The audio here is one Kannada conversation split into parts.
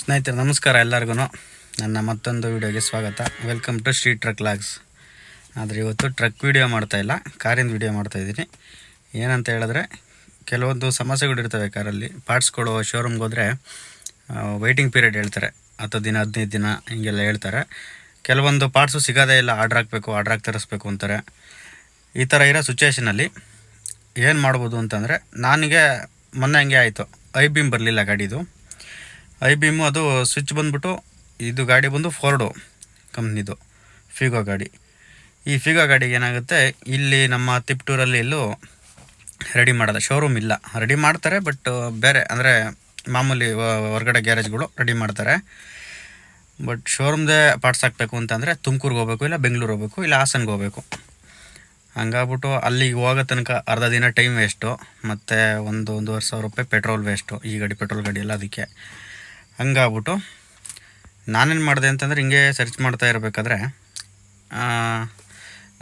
ಸ್ನೇಹಿತರೆ, ನಮಸ್ಕಾರ ಎಲ್ಲರಿಗೂ ನನ್ನ ಮತ್ತೊಂದು ವಿಡಿಯೋಗೆ ಸ್ವಾಗತ. Welcome to Shri truck logs ಆದರೆ ಇವತ್ತು ಟ್ರಕ್ ವಿಡಿಯೋ ಮಾಡ್ತಾಯಿಲ್ಲ ಕಾರಿಂದ ವಿಡಿಯೋ ಮಾಡ್ತಾಯಿದ್ದೀನಿ ಏನಂತ ಹೇಳಿದ್ರೆ, ಕೆಲವೊಂದು ಸಮಸ್ಯೆಗಳಿರ್ತವೆ ಕಾರಲ್ಲಿ. ಪಾರ್ಟ್ಸ್ಗಳು ಶೋರೂಮ್ಗೆ ಹೋದರೆ ವೈಟಿಂಗ್ ಪೀರಿಯಡ್ ಹೇಳ್ತಾರೆ. ಹತ್ತು ದಿನ, ಹದಿನೈದು ದಿನ ಹೀಗೆಲ್ಲ ಹೇಳ್ತಾರೆ. ಕೆಲವೊಂದು ಪಾರ್ಟ್ಸು ಸಿಗೋದೇ ಇಲ್ಲ ಆರ್ಡ್ರ್ ಹಾಕಬೇಕು ಆರ್ಡ್ರ್ ಹಾಕಿ ತರಿಸ್ಬೇಕು ಅಂತಾರೆ. ಈ ಥರ ಇರೋ ಸಿಚುವೇಷನಲ್ಲಿ ಏನು ಮಾಡ್ಬೋದು ಅಂತಂದರೆ, ನನಗೆ ಮೊನ್ನೆ ಹಂಗೆ ಆಯಿತು. ಐ ಬೀಮ್ ಬರಲಿಲ್ಲ ಗಾಡಿದು. ಐ ಬೀಮು ಅದು ಸ್ವಿಚ್ ಬಂದ್ಬಿಟ್ಟು ಇದು ಗಾಡಿ ಬಂದು ಫೋರ್ಡು ಕಂಪ್ನಿದು ಫಿಗೋ ಗಾಡಿ. ಈ ಫಿಗೋ ಗಾಡಿಗೆ ಏನಾಗುತ್ತೆ, ಇಲ್ಲಿ ನಮ್ಮ ತಿಪ್ಟೂರಲ್ಲಿ ಎಲ್ಲೂ ರೆಡಿ ಮಾಡೋದು ಶೋರೂಮ್ ಇಲ್ಲ. ರೆಡಿ ಮಾಡ್ತಾರೆ ಬಟ್ ಬೇರೆ, ಅಂದರೆ ಮಾಮೂಲಿ ಹೊರಗಡೆ ಗ್ಯಾರೇಜ್ಗಳು ರೆಡಿ ಮಾಡ್ತಾರೆ. ಬಟ್ ಶೋರೂಮ್ದೇ ಪಾರ್ಟ್ಸ್ ಹಾಕಬೇಕು ಅಂತಂದರೆ ತುಮಕೂರ್ಗೆ ಹೋಗ್ಬೇಕು, ಇಲ್ಲ ಬೆಂಗಳೂರು ಹೋಗ್ಬೇಕು, ಇಲ್ಲ ಹಾಸನ್ಗೆ ಹೋಗಬೇಕು. ಹಂಗಾಗ್ಬಿಟ್ಟು ಅಲ್ಲಿಗೆ ಹೋಗೋ ತನಕ ಅರ್ಧ ದಿನ ಟೈಮ್ ವೇಸ್ಟು ಮತ್ತು ಒಂದು, ಒಂದೂವರೆ ಸಾವಿರ ರೂಪಾಯಿ ಪೆಟ್ರೋಲ್ ವೇಸ್ಟು ಈ ಗಾಡಿ ಪೆಟ್ರೋಲ್ ಗಾಡಿ ಎಲ್ಲ ಅದಕ್ಕೆ. ಹಂಗಾಗ್ಬಿಟ್ಟು ನಾನೇನು ಮಾಡಿದೆ ಅಂತಂದರೆ ಹಿಂಗೆ ಸರ್ಚ್ ಮಾಡ್ತಾ ಇರಬೇಕಾದ್ರೆ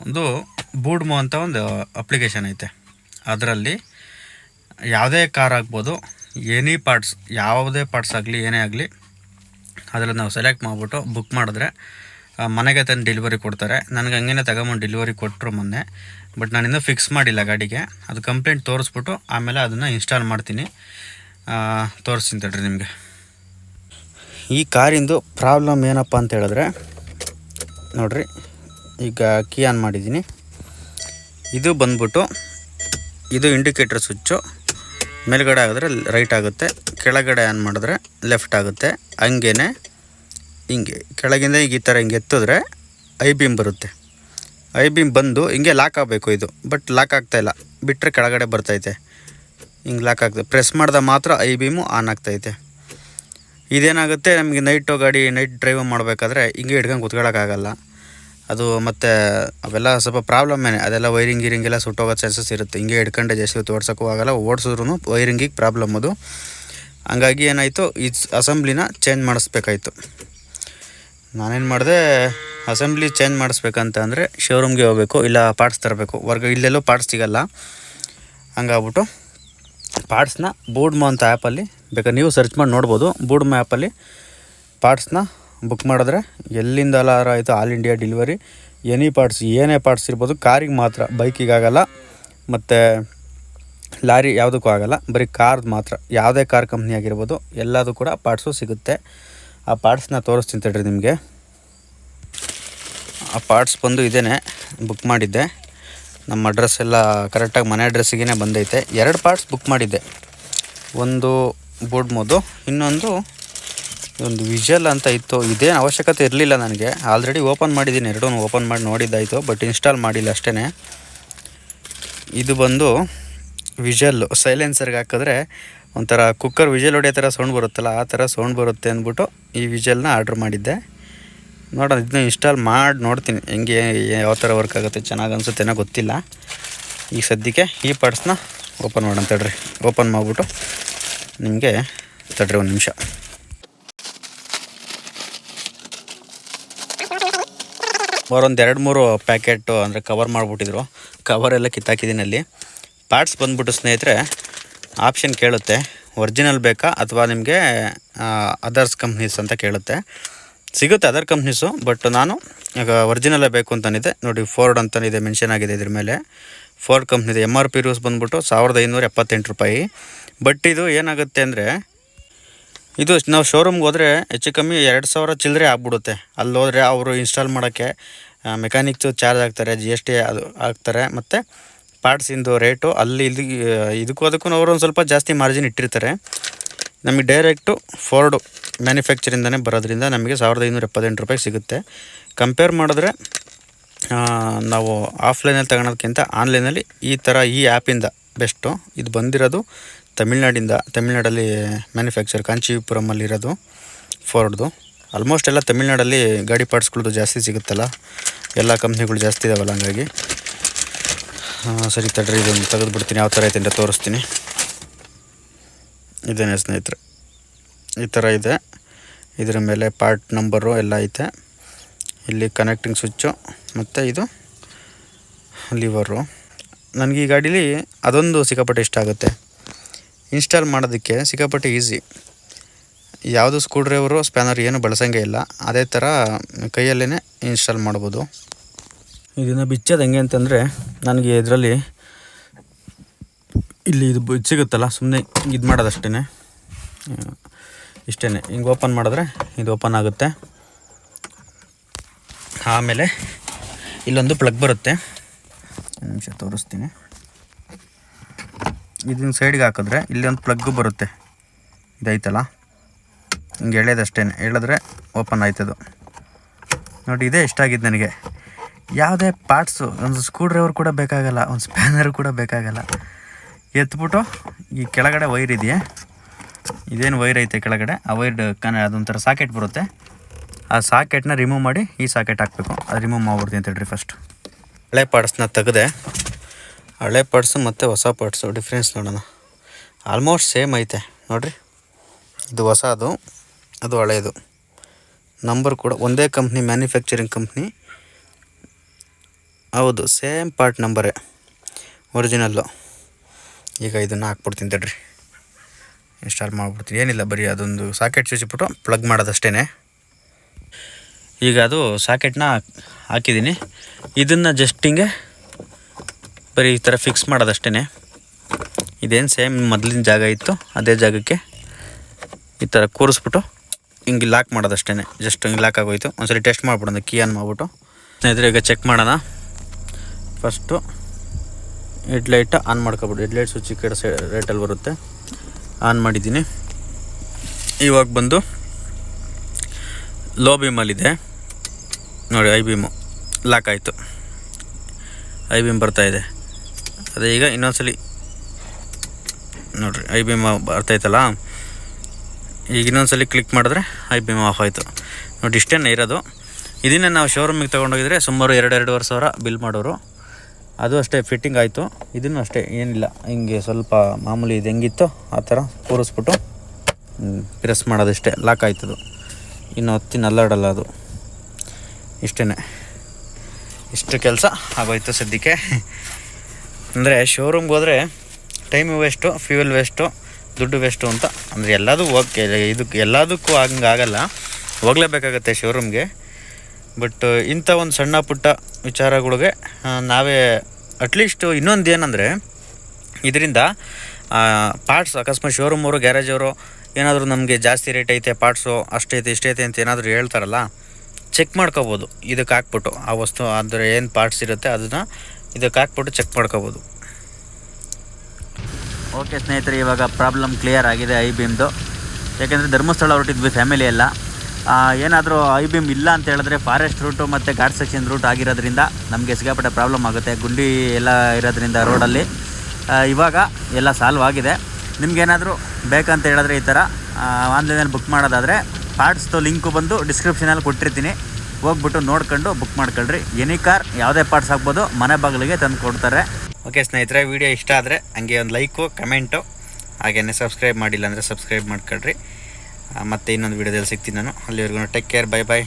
ಒಂದು ಬೂಡ್ಮೋ ಅಂತ ಒಂದು ಅಪ್ಲಿಕೇಶನ್ ಐತೆ. ಅದರಲ್ಲಿ ಯಾವುದೇ ಕಾರ್ ಆಗ್ಬೋದು ಎನಿ ಪಾರ್ಟ್ಸ್ ಯಾವುದೇ ಪಾರ್ಟ್ಸ್ ಆಗಲಿ, ಏನೇ ಆಗಲಿ, ಅದರಲ್ಲಿ ನಾವು ಸೆಲೆಕ್ಟ್ ಮಾಡಿಬಿಟ್ಟು ಬುಕ್ ಮಾಡಿದ್ರೆ ಮನೆಗೆ ತಂದು ಡೆಲಿವರಿ ಕೊಡ್ತಾರೆ. ನನಗೆ ಹಂಗೇನೆ ತಗೊಂಬಂದು ಡೆಲಿವರಿ ಕೊಟ್ಟರು ಮೊನ್ನೆ ಬಟ್ ನಾನು ಇನ್ನೂ ಫಿಕ್ಸ್ ಮಾಡಿಲ್ಲ ಗಾಡಿಗೆ. ಅದು ಕಂಪ್ಲೇಂಟ್ ತೋರಿಸ್ಬಿಟ್ಟು ಆಮೇಲೆ ಅದನ್ನು ಇನ್ಸ್ಟಾಲ್ ಮಾಡ್ತೀನಿ. ತೋರಿಸ್ತೀನಿ ತಡ್ರಿ ನಿಮಗೆ. ಈ ಕಾರಿಂದು ಪ್ರಾಬ್ಲಮ್ ಏನಪ್ಪ ಅಂತ ಹೇಳಿದ್ರೆ, ನೋಡ್ರಿ, ಈಗ ಕೀ ಆನ್ ಮಾಡಿದ್ದೀನಿ. ಇದು ಬಂದ್ಬಿಟ್ಟು, ಇದು ಇಂಡಿಕೇಟರ್ ಸ್ವಿಚ್ಚು. ಮೇಲ್ಗಡೆ ಆಗಿದ್ರೆ ರೈಟ್ ಆಗುತ್ತೆ. ಕೆಳಗಡೆ ಆನ್ ಮಾಡಿದ್ರೆ ಲೆಫ್ಟ್ ಆಗುತ್ತೆ. ಹಂಗೇನೆ ಹಿಂಗೆ, ಕೆಳಗಿಂದ ಈಗ ಈ ಥರ ಹಿಂಗೆ ಎತ್ತಿದ್ರೆ ಐ ಬಿಮ್ ಬರುತ್ತೆ. ಐ ಬಿಮ್ ಬಂದು ಹಿಂಗೆ ಲಾಕ್ ಆಗಬೇಕು ಇದು, ಬಟ್ ಲಾಕ್ ಆಗ್ತಾಯಿಲ್ಲ ಬಿಟ್ಟರೆ ಕೆಳಗಡೆ ಬರ್ತೈತೆ. ಹಿಂಗೆ ಲಾಕ್ ಆಗ್ತದೆ ಪ್ರೆಸ್ ಮಾಡಿದ ಮಾತ್ರ ಐ ಬಿಮು ಆನ್ ಆಗ್ತೈತೆ. ಇದೇನಾಗುತ್ತೆ? ನಮಗೆ ನೈಟು ಗಾಡಿ ನೈಟ್ ಡ್ರೈವ್ ಮಾಡಬೇಕಾದ್ರೆ ಹಿಂಗೆ ಹಿಡ್ಕೊಂಡು ಕುತ್ಕೊಳ್ಳೋಕ್ಕಾಗಲ್ಲ. ಅದು ಮತ್ತು ಅವೆಲ್ಲ ಸ್ವಲ್ಪ ಪ್ರಾಬ್ಲಮ್ಮೇನೆ ಅದೆಲ್ಲ ವೈರಿಂಗ್ ಗೀರಿಂಗ್ ಎಲ್ಲ ಸುಟ್ಟೋಗೋ ಚಾನ್ಸಸ್ ಇರುತ್ತೆ. ಹಿಂಗೆ ಹಿಡ್ಕೊಂಡೆ ಜಾಸ್ತಿ ಹೊತ್ತು ಓಡ್ಸೋಕ್ಕೂ ಆಗಲ್ಲ. ಓಡಿಸಿದ್ರು ವೈರಿಂಗಿಗೆ ಪ್ರಾಬ್ಲಮ್ ಅದು. ಹಂಗಾಗಿ ಏನಾಯಿತು? ಈ ಅಸೆಂಬ್ಲಿನ ಚೇಂಜ್ ಮಾಡಿಸ್ಬೇಕಾಯ್ತು. ನಾನೇನು ಮಾಡಿದೆ? ಅಸೆಂಬ್ಲಿ ಚೇಂಜ್ ಮಾಡಿಸ್ಬೇಕಂತ ಅಂದರೆ ಶೋರೂಮ್ಗೆ ಹೋಗಬೇಕು, ಇಲ್ಲ ಪಾರ್ಟ್ಸ್ ತರಬೇಕು. ಹೊರ್ಗ ಇಲ್ಲೆಲ್ಲೋ ಪಾರ್ಟ್ಸ್ ಸಿಗಲ್ಲ. ಹಂಗಾಗ್ಬಿಟ್ಟು ಪಾರ್ಟ್ಸ್ನ ಬೂಡ್ಮೋ ಅಂತ ಆ್ಯಪಲ್ಲಿ ಬೇಕಾದ್ರೆ ನೀವು ಸರ್ಚ್ ಮಾಡಿ ನೋಡ್ಬೋದು. ಬೂಡ್ಮೋ ಆ್ಯಪಲ್ಲಿ ಪಾರ್ಟ್ಸ್ನ ಬುಕ್ ಮಾಡಿದ್ರೆ ಎಲ್ಲಿಂದಲಾರ ಆಯಿತು all India delivery any parts ಏನೇ ಪಾರ್ಟ್ಸ್ ಇರ್ಬೋದು, ಕಾರಿಗೆ ಮಾತ್ರ ಬೈಕಿಗೆ ಆಗಲ್ಲ ಮತ್ತು ಲಾರಿ ಯಾವುದಕ್ಕೂ ಆಗಲ್ಲ, ಬರೀ ಕಾರ್ದು ಮಾತ್ರ. ಯಾವುದೇ ಕಾರ್ ಕಂಪ್ನಿ ಆಗಿರ್ಬೋದು, ಎಲ್ಲದೂ ಕೂಡ ಪಾರ್ಟ್ಸು ಸಿಗುತ್ತೆ. ಆ ಪಾರ್ಟ್ಸ್ನ ತೋರಿಸ್ತೀನಿ ತಡ್ರಿ ನಿಮಗೆ. ಆ ಪಾರ್ಟ್ಸ್ ಬಂದು ಇದೇನೆ ಬುಕ್ ಮಾಡಿದ್ದೆ. ನಮ್ಮ ಅಡ್ರೆಸ್ ಎಲ್ಲ ಕರೆಕ್ಟಾಗಿ ಮನೆ ಅಡ್ರೆಸ್ಸಿಗೆ ಬಂದೈತೆ. ಎರಡು ಪಾರ್ಟ್ಸ್ ಬುಕ್ ಮಾಡಿದ್ದೆ. ಒಂದು ಬೋರ್ಡ್ ಮೋದು, ಇನ್ನೊಂದು ಒಂದು ವಿಜಲ್ ಅಂತ ಇತ್ತು. ಇದೇನು ಅವಶ್ಯಕತೆ ಇರಲಿಲ್ಲ ನನಗೆ. ಆಲ್ರೆಡಿ ಓಪನ್ ಮಾಡಿದ್ದೀನಿ. ಎರಡೂ ಓಪನ್ ಮಾಡಿ ನೋಡಿದ್ದಾಯಿತು ಬಟ್ ಇನ್ಸ್ಟಾಲ್ ಮಾಡಿಲ್ಲ ಅಷ್ಟೇ ಇದು ಬಂದು ವಿಜಲ್ಲು ಸೈಲೆನ್ಸರ್ಗೆ ಹಾಕಿದ್ರೆ ಒಂಥರ ಕುಕ್ಕರ್ ವಿಜಲ್ ಹೊಡೆಯೋ ಥರ ಸೌಂಡ್ ಬರುತ್ತಲ್ಲ, ಆ ಥರ ಸೌಂಡ್ ಬರುತ್ತೆ ಅಂದ್ಬಿಟ್ಟು ಈ ವಿಜಲ್ನ ಆರ್ಡ್ರ್ ಮಾಡಿದ್ದೆ. ನೋಡೋಣ ಇದನ್ನ ಇನ್ಸ್ಟಾಲ್ ಮಾಡಿ, ನೋಡ್ತೀನಿ. ಹೆಂಗೆ, ಯಾವ ಥರ ವರ್ಕ್ ಆಗುತ್ತೆ, ಚೆನ್ನಾಗಿ ಅನಿಸುತ್ತೇನೋ ಗೊತ್ತಿಲ್ಲ. ಈಗ ಸದ್ಯಕ್ಕೆ ಈ ಪಾರ್ಟ್ಸ್ನ ಓಪನ್ ಮಾಡೋಣ ತಡ್ರಿ. ಓಪನ್ ಮಾಡಿಬಿಟ್ಟು ನಿಮಗೆ ತಡ್ರಿ ಒಂದು ನಿಮಿಷ. ಅವರೊಂದು ಎರಡು ಮೂರು ಪ್ಯಾಕೆಟು ಅಂದರೆ ಕವರ್ ಮಾಡಿಬಿಟ್ಟಿದ್ರು. ಎಲ್ಲ ಕಿತ್ತಾಕಿದ್ದೀನಿ ಅಲ್ಲಿ. ಪಾರ್ಟ್ಸ್ ಬಂದ್ಬಿಟ್ಟು ಸ್ನೇಹಿತರೆ ಆಪ್ಷನ್ ಕೇಳುತ್ತೆ. ಒರ್ಜಿನಲ್ ಬೇಕಾ ಅಥವಾ ನಿಮಗೆ ಅದರ್ಸ್ ಕಂಪ್ನೀಸ್ ಅಂತ ಕೇಳುತ್ತೆ. ಸಿಗುತ್ತೆ ಅದರ್ ಕಂಪ್ನೀಸು ಬಟ್ ನಾನು ಈಗ ಒರಿಜಿನಲ್ಲೇ ಬೇಕು ಅಂತನಿದೆ ನೋಡಿ ಫೋರ್ಡ್ ಅಂತನಿದೆ ಮೆನ್ಷನ್ ಆಗಿದೆ ಇದ್ರ ಮೇಲೆ. ಫೋರ್ಡ್ ಕಂಪ್ನಿದೆ ಎಂ ಆರ್ ಪಿ ರೂಸ್ ಬಂದ್ಬಿಟ್ಟು ಸಾವಿರದ ಐನೂರ ಎಪ್ಪತ್ತೆಂಟು ರೂಪಾಯಿ. ಬಟ್ ಇದು ಏನಾಗುತ್ತೆ ಅಂದರೆ, ಇದು ನಾವು ಶೋರೂಮ್ಗೆ ಹೋದರೆ ಹೆಚ್ಚು ಕಮ್ಮಿ ಎರಡು ಸಾವಿರ ಚಿಲ್ಲರೆ ಆಗ್ಬಿಡುತ್ತೆ. ಅಲ್ಲಿ ಹೋದರೆ ಅವರು ಇನ್ಸ್ಟಾಲ್ ಮಾಡೋಕ್ಕೆ ಮೆಕ್ಯಾನಿಕ್ಸು ಚಾರ್ಜ್ ಆಗ್ತಾರೆ ಜಿ ಎಸ್ ಟಿ ಅದು ಹಾಕ್ತಾರೆ, ಮತ್ತು ಪಾರ್ಟ್ಸಿಂದು ರೇಟು ಅಲ್ಲಿ ಇಲ್ಲಿ ಇದಕ್ಕೂ ಅದಕ್ಕೂ ಅವರು ಒಂದು ಸ್ವಲ್ಪ ಜಾಸ್ತಿ ಮಾರ್ಜಿನ್ ಇಟ್ಟಿರ್ತಾರೆ. ನಮಗೆ ಡೈರೆಕ್ಟು ಫೋರ್ಡು ಮ್ಯಾನುಫ್ಯಾಕ್ಚರಿಂದನೇ ಬರೋದ್ರಿಂದ ನಮಗೆ ಸಾವಿರದ ಐನೂರ ಎಪ್ಪತ್ತೆಂಟು ರೂಪಾಯಿ ಸಿಗುತ್ತೆ. ಕಂಪೇರ್ ಮಾಡಿದ್ರೆ ನಾವು ಆಫ್ಲೈನಲ್ಲಿ ತಗೊಳೋದಕ್ಕಿಂತ ಆನ್ಲೈನಲ್ಲಿ ಈ ಥರ ಈ ಆ್ಯಪಿಂದ ಬೆಸ್ಟು ಇದು ಬಂದಿರೋದು ತಮಿಳ್ನಾಡಿಂದ, ತಮಿಳ್ನಾಡಲ್ಲಿ ಮ್ಯಾನುಫ್ಯಾಕ್ಚರ್ ಕಾಂಚೀಪುರಮಲ್ಲಿ ಇರೋದು ಫೋರ್ಡ್ದು ಆಲ್ಮೋಸ್ಟ್ ಎಲ್ಲ ತಮಿಳ್ನಾಡಲ್ಲಿ ಗಾಡಿ ಪಾರ್ಟ್ಸ್ಗಳದ್ದು ಜಾಸ್ತಿ ಸಿಗುತ್ತಲ್ಲ? ಎಲ್ಲ ಕಂಪ್ನಿಗಳು ಜಾಸ್ತಿ ಇದಾವಲ್ಲ ಹಂಗಾಗಿ. ಸರಿ ತಡ್ರಿ, ಇದೊಂದು ತೆಗೆದುಬಿಡ್ತೀನಿ. ಯಾವ ಥರ ಐತೆ ಅಂತ ತೋರಿಸ್ತೀನಿ. ಇದೇನೆ ಸ್ನೇಹಿತರೆ. ಈ ಥರ ಇದೆ. ಇದರ ಮೇಲೆ ಪಾರ್ಟ್ ನಂಬರು ಎಲ್ಲ ಐತೆ. ಇಲ್ಲಿ ಕನೆಕ್ಟಿಂಗ್ ಸ್ವಿಚ್ಚು ಮತ್ತು ಇದು ಲಿವರು ನನಗೆ ಈ ಗಾಡೀಲಿ ಅದೊಂದು ಸಿಕ್ಕಾಪಟ್ಟೆ ಇಷ್ಟ ಆಗುತ್ತೆ. ಇನ್ಸ್ಟಾಲ್ ಮಾಡೋದಕ್ಕೆ ಸಿಕ್ಕಾಪಟ್ಟೆ ಈಸಿ ಯಾವುದು ಸ್ಕ್ರೂ ಡ್ರೈವರು ಸ್ಪ್ಯಾನರ್ ಏನು ಬಳಸಂಗೇ ಇಲ್ಲ. ಅದೇ ಥರ ಕೈಯಲ್ಲೇ ಇನ್ಸ್ಟಾಲ್ ಮಾಡ್ಬೋದು. ಇದನ್ನು ಬಿಚ್ಚೋದು ಹೆಂಗೆ ಅಂತಂದರೆ ನನಗೆ ಇದರಲ್ಲಿ ಇಲ್ಲಿ ಇದು ಸಿಗುತ್ತಲ್ಲ ಸುಮ್ಮನೆ ಇದು ಮಾಡೋದಷ್ಟೇ ಇಷ್ಟೇ ಹಿಂಗೆ ಓಪನ್ ಮಾಡಿದ್ರೆ ಇದು ಓಪನ್ ಆಗುತ್ತೆ. ಆಮೇಲೆ ಇಲ್ಲೊಂದು ಪ್ಲಗ್ ಬರುತ್ತೆ. ನಿಮಿಷ ತೋರಿಸ್ತೀನಿ. ಇದನ್ನ ಸೈಡ್ಗೆ ಹಾಕಿದ್ರೆ ಇಲ್ಲಿ ಒಂದು ಪ್ಲಗ್ಗು ಬರುತ್ತೆ. ಇದೈತಲ್ಲ? ಹಿಂಗೆ ಎಳೆಯೋದಷ್ಟೇ ಎಳೆದ್ರೆ ಓಪನ್ ಆಯ್ತದು. ನೋಡಿ, ಇದೇ ಇಷ್ಟ ಆಗಿದ್ದು ನನಗೆ. ಯಾವುದೇ ಪಾರ್ಟ್ಸು ಒಂದು ಸ್ಕ್ರೂ ಡ್ರೈವರ್ ಕೂಡ ಬೇಕಾಗಲ್ಲ, ಒಂದು ಸ್ಪ್ಯಾನರ್ ಕೂಡ ಬೇಕಾಗಲ್ಲ. ಎತ್ಬಿಟ್ಟು ಈ ಕೆಳಗಡೆ ವೈರ್ ಇದೆಯೇ? ಇದೇನು ವೈರ್ ಐತೆ ಕೆಳಗಡೆ? ಆ ವೈರ್ ಕನ ಅದೊಂಥರ ಸಾಕೆಟ್ ಬರುತ್ತೆ. ಆ ಸಾಕೆಟ್ನ ರಿಮೂವ್ ಮಾಡಿ ಈ ಸಾಕೆಟ್ ಹಾಕಬೇಕು. ಅದು ರಿಮೂವ್ ಮಾಡ್ಬಿಡ್ತೀನಿ ಅಂತ ಫಸ್ಟ್ ಹಳೆ ಪಾರ್ಟ್ಸ್ನ ತೆಗೆದೆ. ಹಳೆ ಪಾರ್ಟ್ಸು ಮತ್ತು ಹೊಸ ಪಾರ್ಟ್ಸು ಡಿಫ್ರೆನ್ಸ್ ನೋಡೋಣ. ಆಲ್ಮೋಸ್ಟ್ ಸೇಮ್ ಐತೆ. ನೋಡಿರಿ? ಇದು ಹೊಸ ಅದು ಅದು ಹಳೆಯದು ನಂಬರ್ ಕೂಡ ಒಂದೇ ಕಂಪ್ನಿ ಮ್ಯಾನುಫ್ಯಾಕ್ಚರಿಂಗ್ ಕಂಪ್ನಿ ಹೌದು ಸೇಮ್ ಪಾರ್ಟ್ ನಂಬರೇ ಒರಿಜಿನಲ್ಲು ಈಗ ಇದನ್ನು ಹಾಕ್ಬಿಡ್ತೀನಿ ತಡ್ರಿ. ಇನ್ಸ್ಟಾಲ್ ಮಾಡಿಬಿಡ್ತೀನಿ ಏನಿಲ್ಲ, ಬರೀ ಅದೊಂದು ಸಾಕೆಟ್ ಚುಚ್ಚಿಬಿಟ್ಟು ಪ್ಲಗ್ ಮಾಡೋದಷ್ಟೇ ಈಗ ಅದು ಸಾಕೆಟ್ನ ಹಾಕಿದ್ದೀನಿ. ಇದನ್ನು ಜಸ್ಟ್ ಹಿಂಗೆ ಬರೀ ಈ ಥರ ಫಿಕ್ಸ್ ಮಾಡೋದಷ್ಟೇ ಇದೇನು ಸೇಮ್ ಮೊದಲಿನ ಜಾಗ ಇತ್ತು, ಅದೇ ಜಾಗಕ್ಕೆ ಈ ಥರ ಕೂರಿಸ್ಬಿಟ್ಟು ಹಿಂಗೆ ಲಾಕ್ ಮಾಡೋದಷ್ಟೇ ಜಸ್ಟ್ ಹಿಂಗೆ ಲಾಕ್ ಆಗೋಯ್ತು. ಒಂದ್ಸರಿ ಟೆಸ್ಟ್ ಮಾಡ್ಬಿಡೋಣ ಕೀ ಆನ್ ಮಾಡಿಬಿಟ್ಟು. ಸ್ನೇಹಿತರೆ, ಈಗ ಚೆಕ್ ಮಾಡೋಣ. ಫಸ್ಟು ಹೆಡ್ಲೈಟ್ ಆನ್ ಮಾಡ್ಕೊಬಿಡು. ಹೆಡ್ಲೈಟ್ ಸ್ವಿಚ್ ಕಡೆ ಸೈ ರೈಟಲ್ಲಿ ಬರುತ್ತೆ. ಆನ್ ಮಾಡಿದ್ದೀನಿ. ಇವಾಗ ಬಂದು ಲೋ ಬೀಮಲ್ಲಿದೆ. ನೋಡಿ, ಐ ಬೀಮು ಲಾಕ್ ಆಯಿತು. ಐ ಬೀಮ್ ಬರ್ತಾಯಿದೆ ಅದೇ ಈಗ ಇನ್ನೊಂದ್ಸಲಿ ನೋಡಿರಿ, ಐ ಬೀಮ್ ಬರ್ತೈತಲ್ಲ ಈಗ ಇನ್ನೊಂದ್ಸಲಿ ಕ್ಲಿಕ್ ಮಾಡಿದ್ರೆ ಐ ಬೀಮ್ ಆಫ್ ಆಯಿತು. ನೋಡಿ, ಇಷ್ಟೇನೇ ಇರೋದು? ಇದನ್ನೇ ನಾವು ಶೋರೂಮಿಗೆ ತೊಗೊಂಡೋಗಿದ್ರೆ ಸುಮಾರು ಎರಡೆರಡುವರೆ ಸಾವಿರ ಬಿಲ್ ಮಾಡೋರು. ಅದು ಅಷ್ಟೇ ಫಿಟ್ಟಿಂಗ್ ಆಯಿತು. ಇದನ್ನು ಅಷ್ಟೇ, ಏನಿಲ್ಲ. ಹಿಂಗೆ ಸ್ವಲ್ಪ ಮಾಮೂಲಿ ಇದು ಹೆಂಗಿತ್ತು ಆ ಥರ ಕೂರಿಸ್ಬಿಟ್ಟು ಪ್ರೆಸ್ ಮಾಡೋದಷ್ಟೇ. ಲಾಕ್ ಆಯ್ತದು. ಇನ್ನು ಹತ್ತಿ ನಲ್ಲಾಡಲ್ಲ ಅದು. ಇಷ್ಟೇ ಇಷ್ಟು ಕೆಲಸ ಆಗೋಯ್ತು ಸದ್ಯಕ್ಕೆ. ಅಂದರೆ ಶೋರೂಮ್ಗೆ ಹೋದರೆ ಟೈಮ್ ವೇಸ್ಟು ಫ್ಯೂಯಲ್ ವೇಸ್ಟು ದುಡ್ಡು ವೇಸ್ಟು ಅಂತ. ಅಂದರೆ ಎಲ್ಲದೂ ಓಕೆ ಇದಕ್ಕೆ ಎಲ್ಲದಕ್ಕೂ ಹಂಗಾಗಲ್ಲ ಆಗಲ್ಲ. ಹೋಗಲೇಬೇಕಾಗತ್ತೆ ಶೋರೂಮ್ಗೆ ಬಟ್ ಇಂಥ ಒಂದು ಸಣ್ಣ ಪುಟ್ಟ ವಿಚಾರಗಳಿಗೆ ನಾವೇ ಅಟ್ಲೀಸ್ಟ್ ಇನ್ನೊಂದು ಏನಂದರೆ, ಇದರಿಂದ ಪಾರ್ಟ್ಸ್ ಅಕಸ್ಮಾತ್ ಶೋರೂಮ್ ಅವರು ಗ್ಯಾರೇಜ್ ಅವರು, ಏನಾದರೂ ನಮಗೆ ಜಾಸ್ತಿ ರೇಟ್ ಐತೆ ಪಾರ್ಟ್ಸು ಅಷ್ಟೈತೆ ಇಷ್ಟೈತೆ ಅಂತ ಏನಾದರೂ ಹೇಳ್ತಾರಲ್ಲ ಚೆಕ್ ಮಾಡ್ಕೋಬೋದು. ಇದಕ್ಕೆ ಹಾಕ್ಬಿಟ್ಟು, ಆ ವಸ್ತು, ಅಂದರೆ ಏನು ಪಾರ್ಟ್ಸ್ ಇರುತ್ತೆ ಅದನ್ನು ಇದಕ್ಕೆ ಹಾಕ್ಬಿಟ್ಟು ಚೆಕ್ ಮಾಡ್ಕೋಬೋದು. ಓಕೆ ಸ್ನೇಹಿತರೆ, ಇವಾಗ ಪ್ರಾಬ್ಲಮ್ ಕ್ಲಿಯರ್ ಆಗಿದೆ, ಐ ಬಿಮ್ದು ಯಾಕೆಂದರೆ ಧರ್ಮಸ್ಥಳ ಹೊರಟಿದ್ವಿ ಫ್ಯಾಮಿಲಿ ಎಲ್ಲ. ಏನಾದರೂ ಐ ಬಿಮ್ ಇಲ್ಲ ಅಂತ ಹೇಳಿದ್ರೆ ಫಾರೆಸ್ಟ್ ರೂಟು ಮತ್ತು ಘಾಟ್ ಸೆಕ್ಷನ್ ರೂಟ್ ಆಗಿರೋದ್ರಿಂದ ನಮಗೆ ಸಿಗಾಪಟ್ಟೆ ಪ್ರಾಬ್ಲಮ್ ಆಗುತ್ತೆ. ಗುಂಡಿ ಎಲ್ಲ ಇರೋದ್ರಿಂದ ರೋಡಲ್ಲಿ. ಇವಾಗ ಎಲ್ಲ ಸಾಲ್ವ್ ಆಗಿದೆ. ನಿಮ್ಗೇನಾದರೂ ಬೇಕಂತ ಹೇಳಿದ್ರೆ ಈ ಥರ ಆನ್ಲೈನಲ್ಲಿ ಬುಕ್ ಮಾಡೋದಾದರೆ ಪಾರ್ಟ್ಸ್ದು ಲಿಂಕು ಬಂದು ಡಿಸ್ಕ್ರಿಪ್ಷನಲ್ಲಿ ಕೊಟ್ಟಿರ್ತೀನಿ. ಹೋಗ್ಬಿಟ್ಟು ನೋಡ್ಕೊಂಡು ಬುಕ್ ಮಾಡ್ಕೊಳ್ರಿ. ಎನಿ ಕಾರ್, ಯಾವುದೇ ಪಾರ್ಟ್ಸ್ ಆಗ್ಬೋದು, ಮನೆ ಬಾಗಿಲಿಗೆ ತಂದು ಕೊಡ್ತಾರೆ. ಓಕೆ ಸ್ನೇಹಿತರೆ, ವಿಡಿಯೋ ಇಷ್ಟ ಆದರೆ ಹಂಗೆ ಒಂದು ಲೈಕು, ಕಮೆಂಟು, ಹಾಗೇನೆ ಸಬ್ಸ್ಕ್ರೈಬ್ ಮಾಡಿಲ್ಲ ಅಂದರೆ ಸಬ್ಸ್ಕ್ರೈಬ್ ಮಾಡ್ಕೊಳ್ರಿ. ಮತ್ತೆ ಇನ್ನೊಂದು ವಿಡಿಯೋದಲ್ಲಿ ಸಿಗ್ತೀನಿ ನಾನು. ಅಲ್ಲಿವರೆಗೂ ಟೇಕ್ ಕೇರ್ ಬೈ ಬಾಯ್